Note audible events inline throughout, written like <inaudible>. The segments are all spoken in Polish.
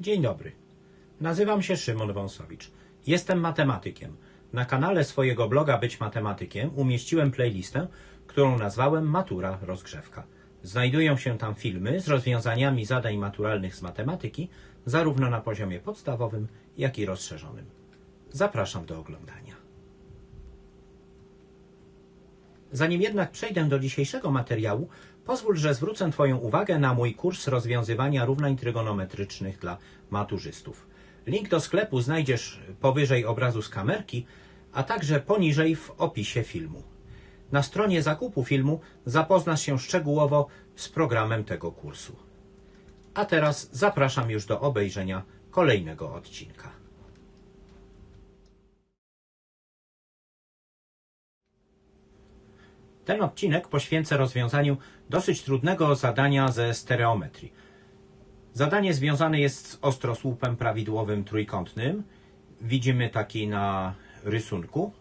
Dzień dobry. Nazywam się Szymon Wąsowicz. Jestem matematykiem. Na kanale swojego bloga Być Matematykiem umieściłem playlistę, którą nazwałem Matura Rozgrzewka. Znajdują się tam filmy z rozwiązaniami zadań maturalnych z matematyki, zarówno na poziomie podstawowym, jak i rozszerzonym. Zapraszam do oglądania. Zanim jednak przejdę do dzisiejszego materiału, pozwól, że zwrócę Twoją uwagę na mój kurs rozwiązywania równań trygonometrycznych dla maturzystów. Link do sklepu znajdziesz powyżej obrazu z kamerki, a także poniżej w opisie filmu. Na stronie zakupu filmu zapoznasz się szczegółowo z programem tego kursu. A teraz zapraszam już do obejrzenia kolejnego odcinka. Ten odcinek poświęcę rozwiązaniu dosyć trudnego zadania ze stereometrii. Zadanie związane jest z ostrosłupem prawidłowym trójkątnym. Widzimy taki na rysunku.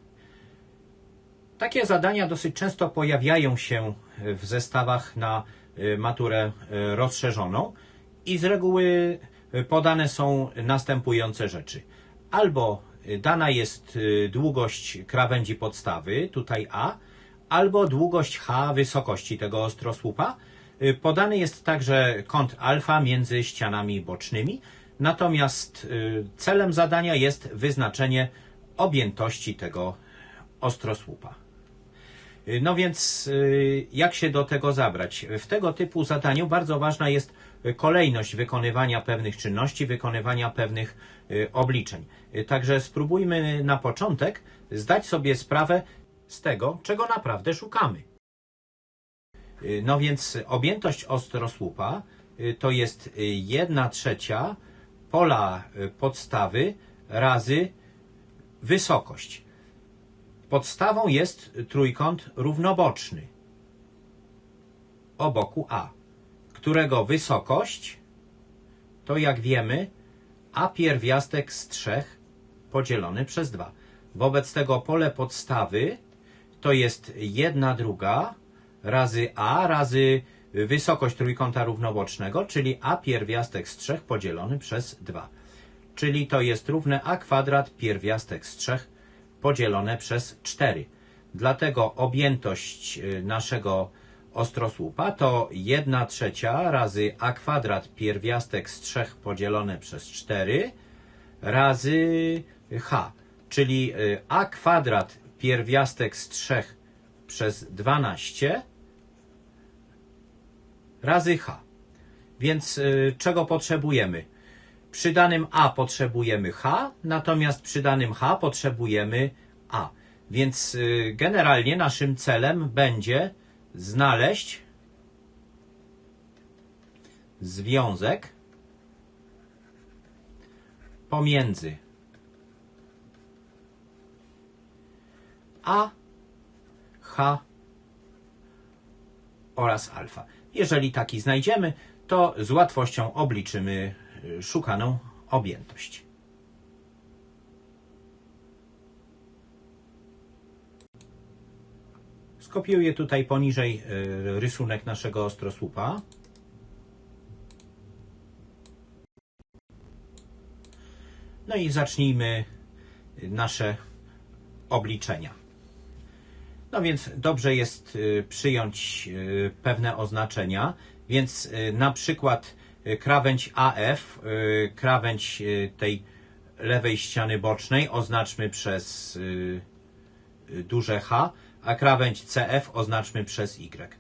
Takie zadania dosyć często pojawiają się w zestawach na y, maturę y, rozszerzoną i z reguły y, podane są następujące rzeczy. Albo dana jest długość krawędzi podstawy, tutaj A, albo długość H wysokości tego ostrosłupa. Y, Podany jest także kąt alfa między ścianami bocznymi, natomiast y, celem zadania jest wyznaczenie objętości tego ostrosłupa. Y, No więc jak się do tego zabrać? W tego typu zadaniu bardzo ważna jest kolejność wykonywania pewnych czynności, wykonywania pewnych obliczeń. Także spróbujmy na początek zdać sobie sprawę z tego, czego naprawdę szukamy. Y, No więc objętość ostrosłupa y, to jest 1 trzecia pola y, podstawy razy wysokość. Podstawą jest trójkąt równoboczny o boku A, którego wysokość to jak wiemy A pierwiastek z 3 podzielony przez 2. Wobec tego pole podstawy to jest 1 druga razy A razy wysokość trójkąta równobocznego, czyli A pierwiastek z 3 podzielony przez 2. Czyli to jest równe A kwadrat pierwiastek z 3 podzielone przez 4. Dlatego objętość y, naszego ostrosłupa to 1 trzecia razy a kwadrat pierwiastek z 3 podzielone przez 4 razy h, czyli y, a kwadrat pierwiastek z 3 przez 12 razy h. Więc y, czego potrzebujemy? Przy danym a potrzebujemy h, natomiast przy danym h potrzebujemy a. Więc y, generalnie naszym celem będzie znaleźć związek pomiędzy a, h oraz alfa. Jeżeli taki znajdziemy, to z łatwością obliczymy y, szukaną objętość. Skopiuję tutaj poniżej y, rysunek naszego ostrosłupa. No i zacznijmy nasze obliczenia. No więc dobrze jest y, przyjąć y, pewne oznaczenia, więc y, na przykład krawędź AF, krawędź tej lewej ściany bocznej oznaczmy przez duże H, a krawędź CF oznaczmy przez Y.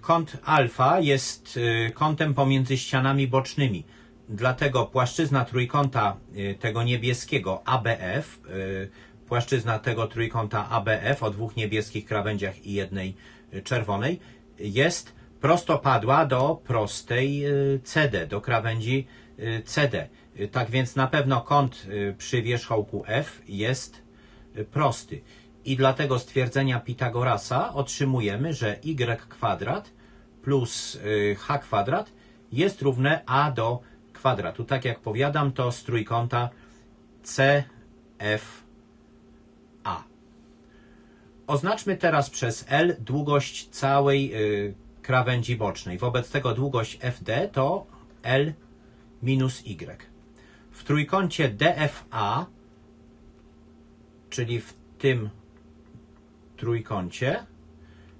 Kąt alfa jest kątem pomiędzy ścianami bocznymi. Dlatego płaszczyzna trójkąta tego niebieskiego ABF, płaszczyzna tego trójkąta ABF o dwóch niebieskich krawędziach i jednej y, czerwonej jest prostopadła do prostej y, CD, do krawędzi y, CD. Tak więc na pewno kąt przy wierzchołku F jest prosty. I dlatego z twierdzenia Pitagorasa otrzymujemy, że y kwadrat plus h kwadrat jest równe a do kwadratu. Tak jak powiadam, to z trójkąta CFA. Oznaczmy teraz przez L długość całej y, krawędzi bocznej. Wobec tego długość FD to L minus y. W trójkącie DFA, czyli w tym trójkącie,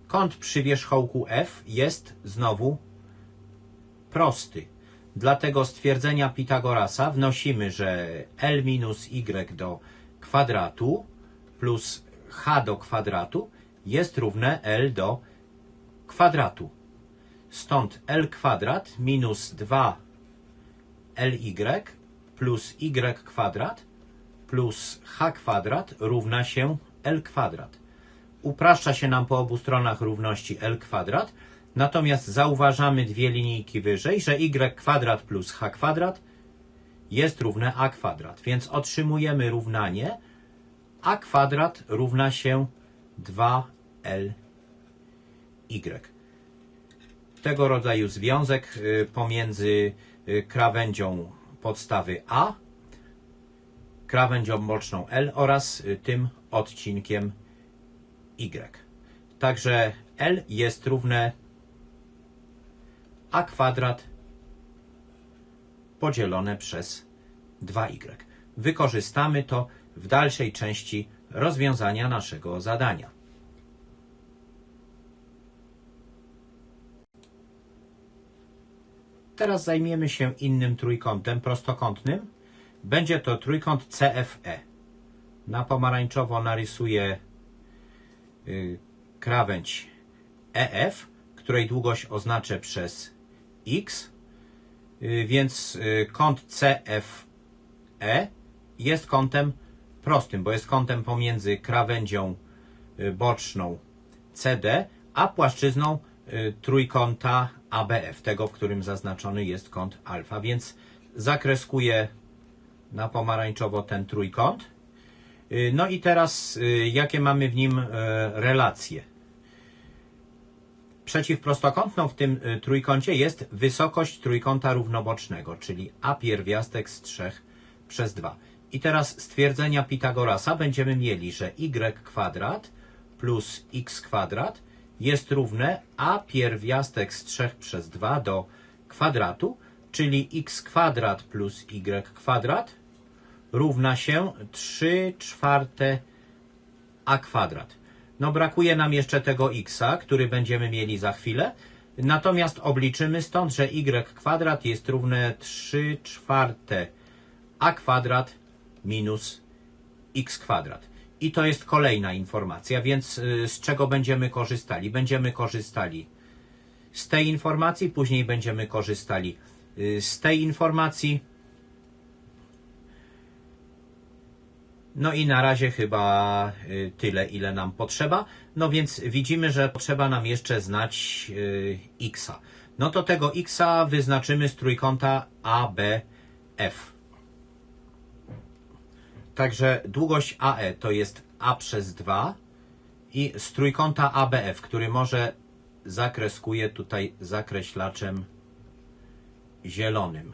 kąt przy wierzchołku f jest znowu prosty. Dlatego stwierdzenia Pitagorasa wnosimy, że L minus y do kwadratu plus h do kwadratu jest równe L do kwadratu. Stąd L kwadrat minus 2 ly plus y kwadrat plus h kwadrat równa się L kwadrat. Upraszcza się nam po obu stronach równości L kwadrat, natomiast zauważamy dwie linijki wyżej, że y kwadrat plus h kwadrat jest równe a kwadrat, więc otrzymujemy równanie a kwadrat równa się 2ly. Tego rodzaju związek y, pomiędzy y, krawędzią podstawy A, krawędzią boczną L oraz y, tym odcinkiem Y. Także L jest równe a kwadrat podzielone przez 2y. Wykorzystamy to w dalszej części rozwiązania naszego zadania. Teraz zajmiemy się innym trójkątem prostokątnym. Będzie to trójkąt CFE. Na pomarańczowo narysuję y, krawędź EF, której długość oznaczę przez x, y, więc y, kąt CFE jest kątem prostym, bo jest kątem pomiędzy krawędzią y, boczną CD, a płaszczyzną y, trójkąta ABF, tego, w którym zaznaczony jest kąt alfa, więc zakreskuję na pomarańczowo ten trójkąt. Y, No i teraz, jakie mamy w nim relacje? Przeciwprostokątną w tym trójkącie jest wysokość trójkąta równobocznego, czyli a pierwiastek z 3 przez 2. I teraz stwierdzenia Pitagorasa będziemy mieli, że y kwadrat plus x kwadrat jest równe a pierwiastek z 3 przez 2 do kwadratu, czyli x kwadrat plus y kwadrat równa się 3 czwarte a kwadrat. No brakuje nam jeszcze tego xa, który będziemy mieli za chwilę. Natomiast obliczymy stąd, że y kwadrat jest równe 3 czwarte a kwadrat minus x kwadrat. I to jest kolejna informacja, więc y, z czego będziemy korzystali? Będziemy korzystali z tej informacji, później będziemy korzystali y, z tej informacji. No i na razie chyba y, tyle, ile nam potrzeba. No więc widzimy, że potrzeba nam jeszcze znać x. No to tego x wyznaczymy z trójkąta ABF. Także długość AE to jest A przez 2 i z trójkąta ABF, który może zakreskuję tutaj zakreślaczem zielonym.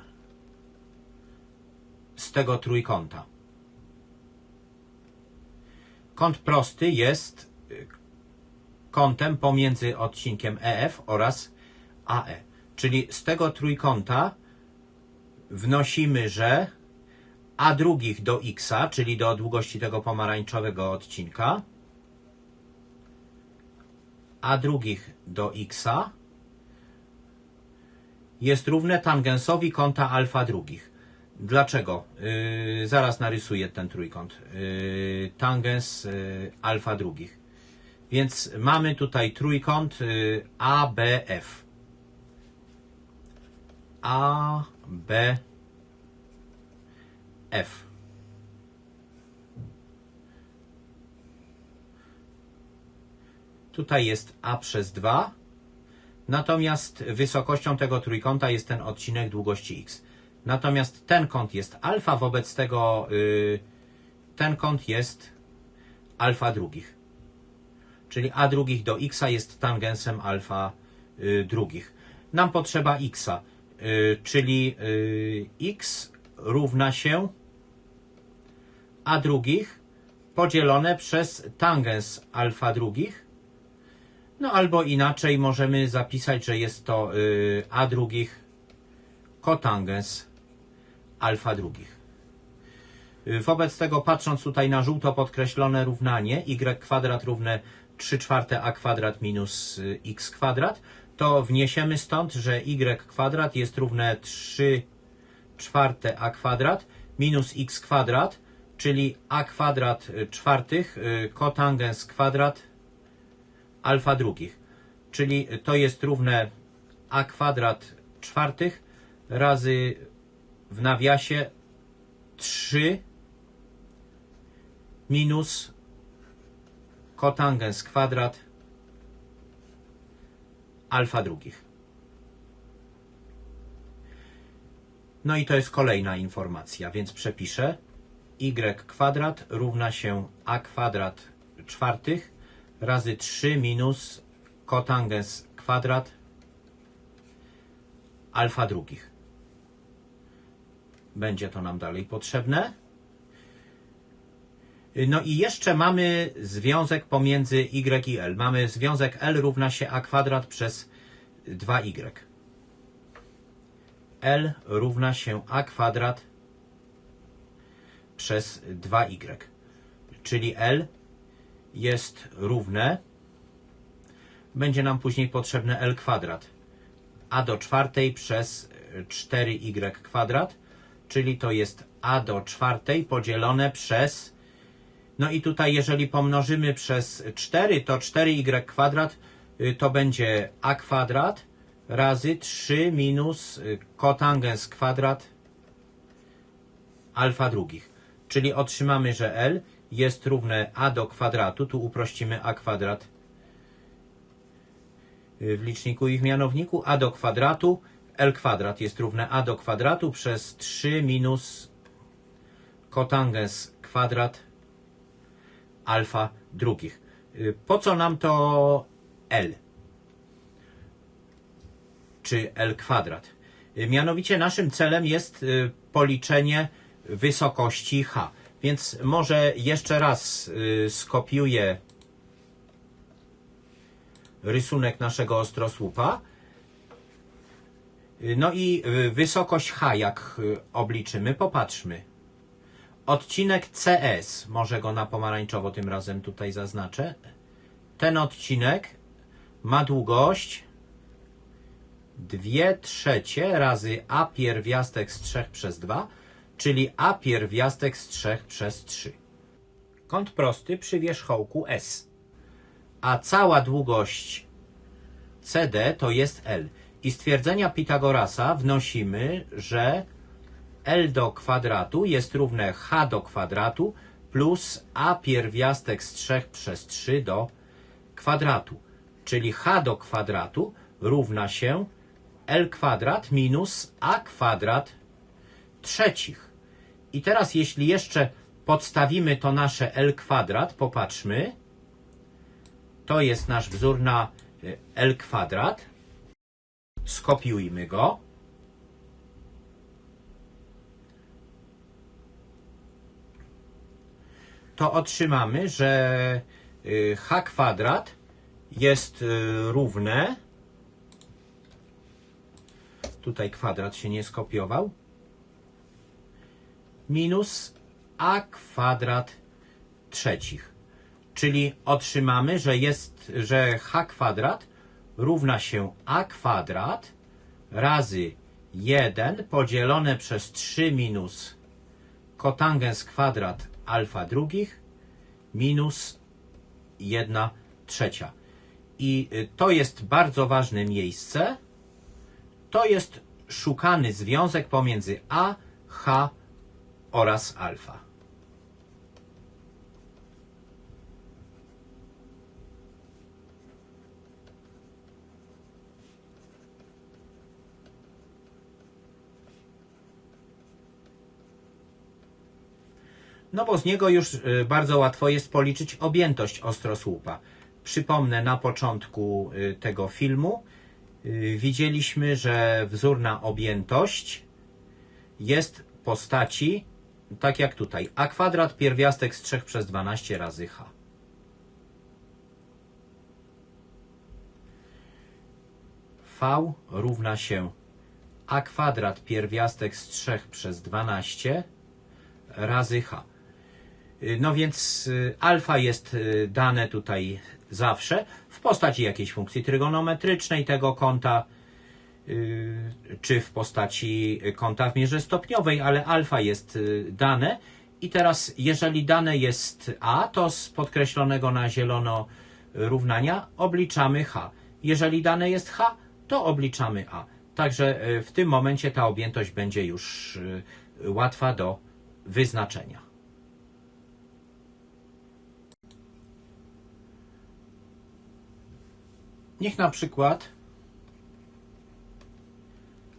Z tego trójkąta. Kąt prosty jest y, kątem pomiędzy odcinkiem EF oraz AE. Czyli z tego trójkąta wnosimy, że a drugich do x, czyli do długości tego pomarańczowego odcinka, a drugich do x jest równe tangensowi kąta alfa drugich. Dlaczego? Yy, zaraz narysuję ten trójkąt. Yy, tangens yy, alfa drugich. Więc mamy tutaj trójkąt yy, ABF. ABF. F. Tutaj jest A przez 2. Natomiast wysokością tego trójkąta jest ten odcinek długości x. Natomiast ten kąt jest alfa, wobec tego yy, ten kąt jest alfa drugich. Czyli a drugich do x jest tangensem alfa yy, drugich. Nam potrzeba x, yy, czyli yy, x równa się a drugich podzielone przez tangens alfa drugich. No albo inaczej możemy zapisać, że jest to y, a drugich kotangens alfa drugich. Y, Wobec tego, patrząc tutaj na żółto podkreślone równanie, y kwadrat równe 3 czwarte a kwadrat minus y, x kwadrat, to wniesiemy stąd, że y kwadrat jest równe 3 czwarte a kwadrat minus x kwadrat, czyli a kwadrat y, czwartych y, kotangens kwadrat alfa drugich. Czyli to jest równe a kwadrat czwartych razy w nawiasie 3 minus kotangens kwadrat alfa drugich. No i to jest kolejna informacja, więc przepiszę y kwadrat równa się a kwadrat czwartych razy 3 minus kotangens kwadrat alfa drugich. Będzie to nam dalej potrzebne. No i jeszcze mamy związek pomiędzy y i l. Mamy związek l równa się a kwadrat przez 2y. l równa się a kwadrat przez 2y. Czyli l jest równe, będzie nam później potrzebne l kwadrat. a do czwartej przez 4y kwadrat, czyli to jest a do czwartej podzielone przez no i tutaj, jeżeli pomnożymy przez 4, to 4y kwadrat y, to będzie a kwadrat razy 3 minus y, kotangens kwadrat alfa drugich. Czyli otrzymamy, że L jest równe a do kwadratu. Tu uprościmy a kwadrat w liczniku i w mianowniku. a do kwadratu L kwadrat jest równe a do kwadratu przez 3 minus kotangens kwadrat alfa drugich. Po co nam to L? Czy L kwadrat? Mianowicie naszym celem jest y, policzenie wysokości H. Więc może jeszcze raz y, skopiuję rysunek naszego ostrosłupa. Y, No i y, wysokość H jak obliczymy? Popatrzmy. Odcinek CS, może go na pomarańczowo tym razem tutaj zaznaczę. Ten odcinek ma długość 2 trzecie razy a pierwiastek z 3 przez 2, czyli a pierwiastek z 3 przez 3. Kąt prosty przy wierzchołku S. A cała długość CD to jest L. I z twierdzenia Pitagorasa wnosimy, że L do kwadratu jest równe H do kwadratu plus A pierwiastek z 3 przez 3 do kwadratu. Czyli H do kwadratu równa się L kwadrat minus A kwadrat trzecich. I teraz jeśli jeszcze podstawimy to nasze L kwadrat, popatrzmy, to jest nasz wzór na y, L kwadrat. Skopiujmy go. to otrzymamy, że y, h kwadrat jest y, równe. Tutaj kwadrat się nie skopiował. Minus a kwadrat trzecich. Czyli otrzymamy, że jest, że h kwadrat równa się a kwadrat razy 1 podzielone przez 3 minus kotangens kwadrat alfa drugich minus 1 trzecia. I y, to jest bardzo ważne miejsce. To jest szukany związek pomiędzy A, H oraz alfa. No bo z niego już y, bardzo łatwo jest policzyć objętość ostrosłupa. Przypomnę, na początku y, tego filmu y, widzieliśmy, że wzór na objętość jest postaci, tak jak tutaj, a kwadrat pierwiastek z 3 przez 12 razy h. V równa się a kwadrat pierwiastek z 3 przez 12 razy h. No więc y, alfa jest y, dane tutaj zawsze w postaci jakiejś funkcji trygonometrycznej tego kąta, czy w postaci kąta w mierze stopniowej, ale alfa jest y, dane. I teraz, jeżeli dane jest a, to z podkreślonego na zielono równania obliczamy h. Jeżeli dane jest h, to obliczamy a. Także y, w tym momencie ta objętość będzie już y, łatwa do wyznaczenia. Niech na przykład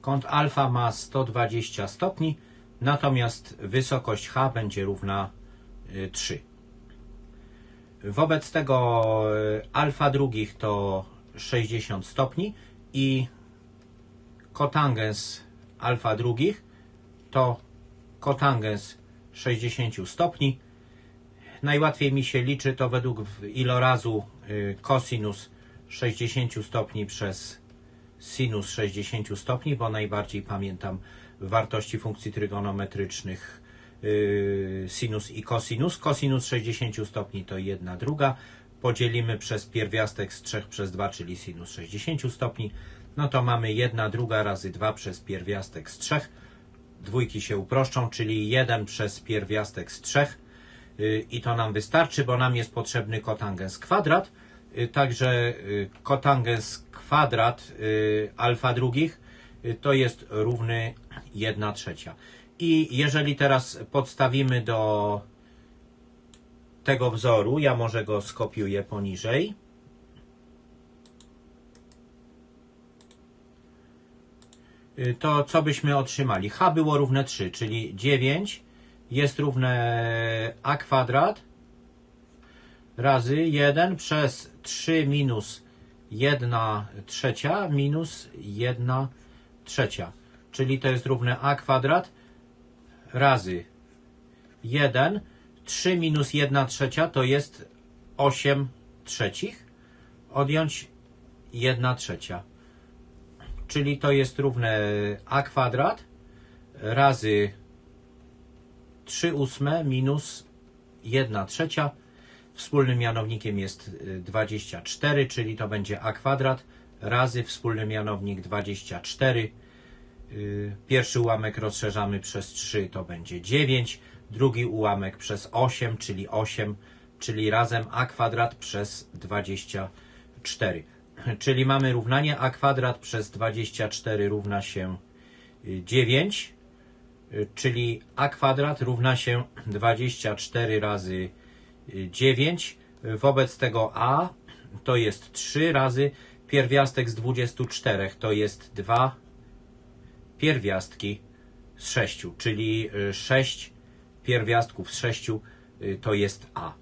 kąt alfa ma 120 stopni, natomiast wysokość h będzie równa y, 3. Wobec tego y, alfa drugich to 60 stopni i kotangens alfa drugich to kotangens 60 stopni. Najłatwiej mi się liczy to według ilorazu y, cosinus 60 stopni przez sinus 60 stopni, bo najbardziej pamiętam wartości funkcji trygonometrycznych yy, sinus i cosinus. Cosinus 60 stopni to jedna druga. Podzielimy przez pierwiastek z 3 przez 2, czyli sinus 60 stopni. No to mamy jedna druga razy 2 przez pierwiastek z 3. Dwójki się uproszczą, czyli 1 przez pierwiastek z 3. Yy, I to nam wystarczy, bo nam jest potrzebny kotangens kwadrat. Y, Także y, kotangens kwadrat y, alfa drugich to jest równy 1 trzecia. I jeżeli teraz podstawimy do tego wzoru, ja może go skopiuję poniżej. To co byśmy otrzymali? h było równe 3, czyli 9 jest równe a kwadrat razy 1 przez 3 minus 1 trzecia minus 1 trzecia. Czyli to jest równe a kwadrat razy 1. 3 minus 1 trzecia to jest 8 trzecich. Odjąć 1 trzecia. Czyli to jest równe a kwadrat razy 3 ósme minus 1 trzecia. Wspólnym mianownikiem jest y, 24, czyli to będzie a kwadrat razy wspólny mianownik 24. Y, Pierwszy ułamek rozszerzamy przez 3, to będzie 9. Drugi ułamek przez 8, czyli 8, czyli razem a kwadrat przez 24. <clears throat> Czyli mamy równanie a kwadrat przez 24 równa się y, 9, y, czyli a kwadrat równa się 24 razy 9. Wobec tego a to jest 3 razy pierwiastek z 24 to jest 2 pierwiastki z 6, czyli 6 pierwiastków z 6 to jest a.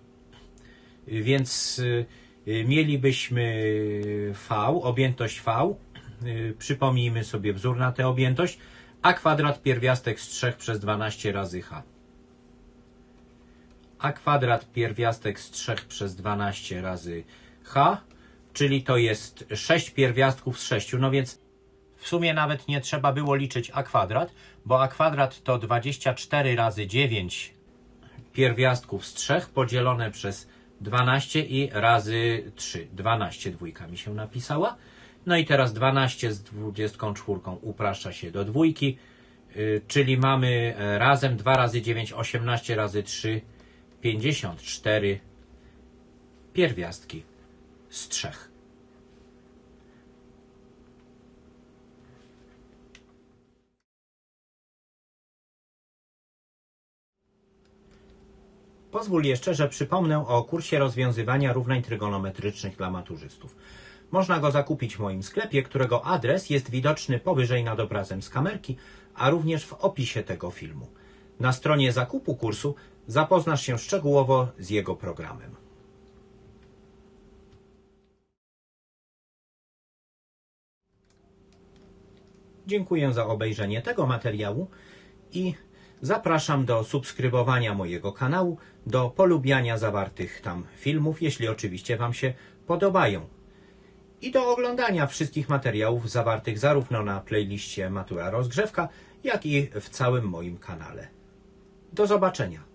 Więc y, y, mielibyśmy v, objętość v. Y, Przypomnijmy sobie wzór na tę objętość. a kwadrat pierwiastek z 3 przez 12 razy h a kwadrat pierwiastek z 3 przez 12 razy h, czyli to jest 6 pierwiastków z 6. No więc w sumie nawet nie trzeba było liczyć a kwadrat, bo a kwadrat to 24 razy 9 pierwiastków z 3 podzielone przez 12 i razy 3. 12 dwójka mi się napisała. No i teraz 12 z 24 upraszcza się do dwójki, y, czyli mamy e, razem 2 razy 9, 18 razy 3, 54 pierwiastki z 3. Pozwól jeszcze, że przypomnę o kursie rozwiązywania równań trygonometrycznych dla maturzystów. Można go zakupić w moim sklepie, którego adres jest widoczny powyżej nad obrazem z kamerki, a również w opisie tego filmu. Na stronie zakupu kursu zapoznasz się szczegółowo z jego programem. Dziękuję za obejrzenie tego materiału i zapraszam do subskrybowania mojego kanału, do polubiania zawartych tam filmów, jeśli oczywiście Wam się podobają. i do oglądania wszystkich materiałów zawartych zarówno na playliście Matura Rozgrzewka, jak i w całym moim kanale. Do zobaczenia.